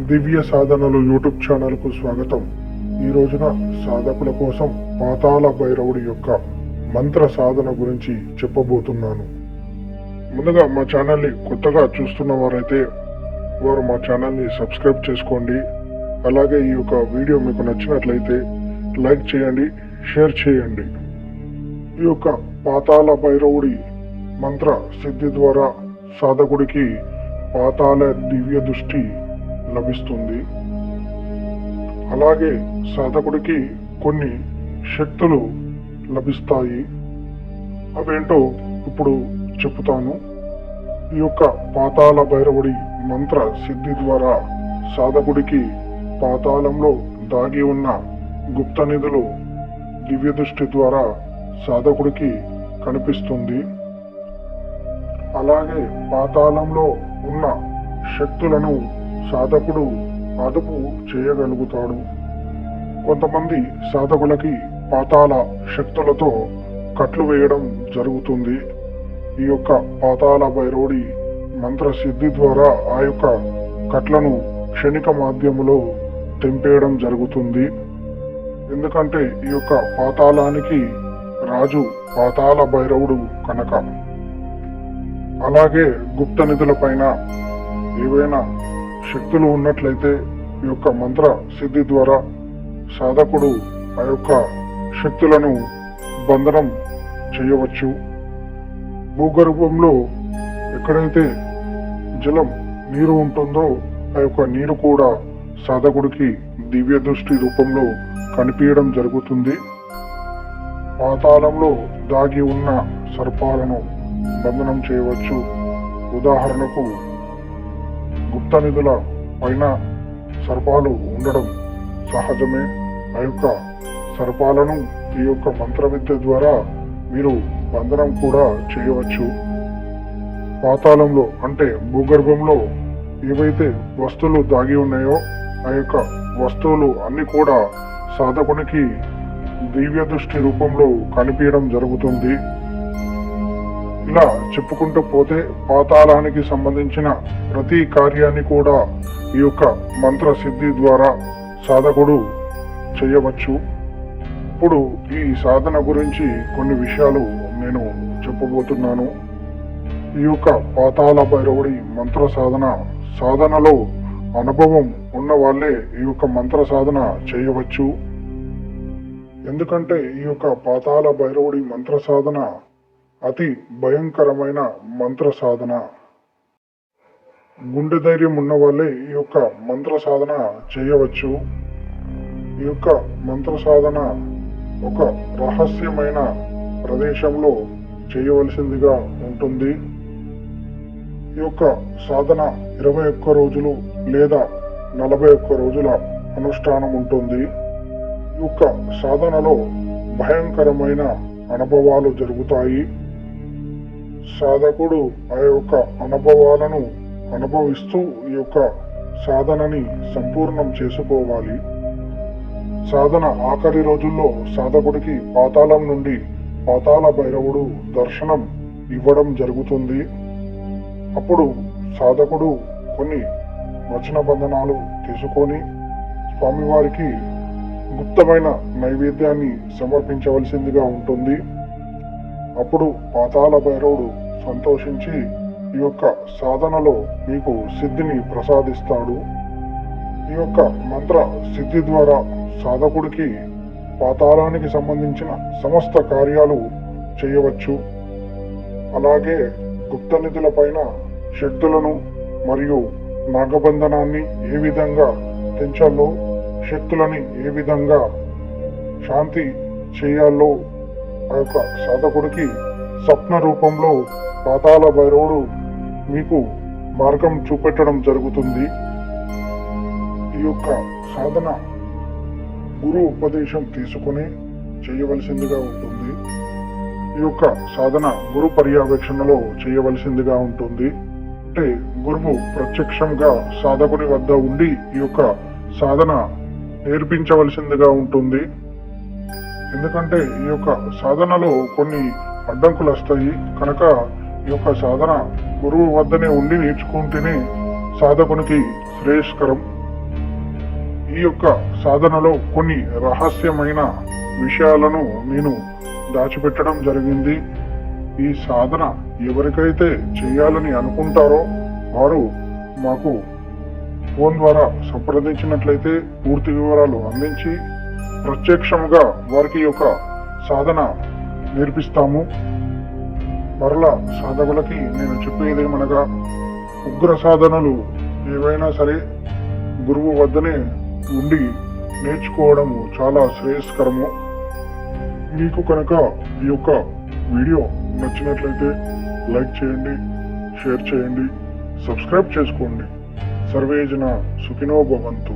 దివ్య సాధనలు యూట్యూబ్ ఛానల్కు స్వాగతం. ఈ రోజున సాధకుల కోసం పాతాళ భైరవుడి యొక్క మంత్ర సాధన గురించి చెప్పబోతున్నాను. ముందుగా మా ఛానల్ని కొత్తగా చూస్తున్న వారైతే వారు మా ఛానల్ని సబ్స్క్రైబ్ చేసుకోండి. అలాగే ఈ యొక్క వీడియో మీకు నచ్చినట్లయితే లైక్ చేయండి షేర్ చేయండి. ఈ యొక్క పాతాళ భైరవుడి మంత్ర సిద్ధి ద్వారా సాధకుడికి పాతాళ దివ్య దృష్టి లభిస్తుంది. అలాగే సాధకుడికి కొన్ని శక్తులు లభిస్తాయి. అవేంటో ఇప్పుడు చెప్తాను ఈ యొక్క పాతాళ భైరవుడి మంత్ర సిద్ధి ద్వారా సాధకుడికి పాతాళంలో దాగి ఉన్న గుప్త నిధులు దివ్య దృష్టి ద్వారా సాధకుడికి కనిపిస్తుంది. అలాగే పాతాళంలో ఉన్న శక్తులను సాధకుడు అదుపు చేయగలుగుతాడు. కొంతమంది సాధకులకి పాతాళ శక్తులతో కట్లు వేయడం జరుగుతుంది. ఈ యొక్క పాతాళ భైరవుడి మంత్ర సిద్ధి ద్వారా ఆ యొక్క కట్లను క్షణిక మాధ్యములో తెంపేయడం జరుగుతుంది. ఎందుకంటే ఈ యొక్క పాతాళానికి రాజు పాతాళ భైరవుడు కనుక. అలాగే గుప్త నిధుల పైన ఏవైనా శక్తులు ఉన్నట్లయితే ఈ యొక్క మంత్ర సిద్ధి ద్వారా సాధకుడు ఆ యొక్క శక్తులను బంధనం చేయవచ్చు. భూగర్భంలో ఎక్కడైతే జలం నీరు ఉంటుందో ఆ యొక్క నీరు కూడా సాధకుడికి దివ్య దృష్టి రూపంలో కనిపించడం జరుగుతుంది. పాతాళంలో దాగి ఉన్న సర్పాలను బంధనం చేయవచ్చు. ఉదాహరణకు గుప్త నిధుల పైన సర్పాలు ఉండడం సహజమే. ఆ యొక్క సర్పాలను ఈ యొక్క మంత్ర విద్య ద్వారా మీరు బంధనం కూడా చేయవచ్చు. పాతాళంలో అంటే భూగర్భంలో ఏవైతే వస్తువులు దాగి ఉన్నాయో ఆ యొక్క వస్తువులు అన్ని కూడా సాధకునికి దివ్య దృష్టి రూపంలో కనిపించడం జరుగుతుంది. ఇలా చెప్పుకుంటూ పోతే పాతాళానికి సంబంధించిన ప్రతి కార్యాన్ని కూడా ఈ యొక్క మంత్ర సిద్ధి ద్వారా సాధకుడు చేయవచ్చు. ఇప్పుడు ఈ సాధన గురించి కొన్ని విషయాలు నేను చెప్పబోతున్నాను. ఈ యొక్క పాతాళ భైరవుడి మంత్ర సాధన సాధనలో అనుభవం ఉన్న వాళ్ళే ఈ యొక్క మంత్ర సాధన చేయవచ్చు. ఎందుకంటే ఈ యొక్క పాతాళ భైరవుడి మంత్ర సాధన అతి భయంకరమైన మంత్ర సాధన గుండె ధైర్యం ఉన్న వాళ్ళే ఈ యొక్క మంత్ర సాధన చేయవచ్చు. ఈ యొక్క మంత్ర సాధన ఒక రహస్యమైన ప్రదేశంలో చేయవలసిందిగా ఉంటుంది. ఈ యొక్క సాధన ఇరవై ఒక్క రోజులు లేదా నలభై ఒక్క రోజుల అనుష్ఠానం ఉంటుంది. ఈ యొక్క సాధనలో భయంకరమైన అనుభవాలు జరుగుతాయి. సాధకుడు ఆ యొక్క అనుభవాలను అనుభవిస్తూ ఈ యొక్క సాధనని సంపూర్ణం చేసుకోవాలి. సాధన ఆఖరి రోజుల్లో సాధకుడికి పాతాళం నుండి పాతాళ భైరవుడు దర్శనం ఇవ్వడం జరుగుతుంది. అప్పుడు సాధకుడు కొన్ని వచన బంధనాలు తీసుకొని స్వామివారికి గుప్తమైన నైవేద్యాన్ని సమర్పించవలసిందిగా ఉంటుంది. అప్పుడు పాతాళ భైరవుడు సంతోషించి ఈ యొక్క సాధనలో మీకు సిద్ధిని ప్రసాదిస్తాడు. ఈ యొక్క మంత్ర సిద్ధి ద్వారా సాధకుడికి పాతాళానికి సంబంధించిన సమస్త కార్యాలు చేయవచ్చు. అలాగే గుప్త నిధుల పైన శక్తులను మరియు నాగబంధనాన్ని ఏ విధంగా తెంచాలో శక్తులని ఏ విధంగా శాంతి చేయాలో ఆ యొక్క సాధకుడికి స్వప్న రూపంలో పాతాల భైరవుడు మీకు మార్గం చూపెట్టడం జరుగుతుంది. ఈ యొక్క సాధన గురు ఉపదేశం తీసుకుని చేయవలసిందిగా ఉంటుంది. ఈ యొక్క సాధన గురు పర్యవేక్షణలో చేయవలసిందిగా ఉంటుంది. అంటే గురువు ప్రత్యక్షంగా సాధకుని వద్ద ఉండి ఈ యొక్క సాధన నేర్పించవలసిందిగా ఉంటుంది. ఎందుకంటే ఈ యొక్క సాధనలో కొన్ని అడ్డంకులు వస్తాయి. కనుక ఈ యొక్క సాధన గురువు వద్దనే ఉండి నేర్చుకుంటేనే సాధకునికి శ్రేయస్కరం. ఈ యొక్క సాధనలో కొన్ని రహస్యమైన విషయాలను నేను దాచిపెట్టడం జరిగింది. ఈ సాధన ఎవరికైతే చేయాలని అనుకుంటారో వారు మాకు ఫోన్ ద్వారా సంప్రదించినట్లయితే పూర్తి వివరాలు అందించి ప్రత్యక్షముగా వారికి యొక్క సాధన నేర్పిస్తాము. మరల సాధకులకి నేను చెప్పేదేమనగా ఉగ్ర సాధనలు ఏవైనా సరే గురువు వద్దనే ఉండి నేర్చుకోవడము చాలా శ్రేయస్కరము. మీకు కనుక ఈ యొక్క వీడియో నచ్చినట్లయితే లైక్ చేయండి షేర్ చేయండి సబ్స్క్రైబ్ చేసుకోండి. సర్వేజన సుఖినో భవంతు.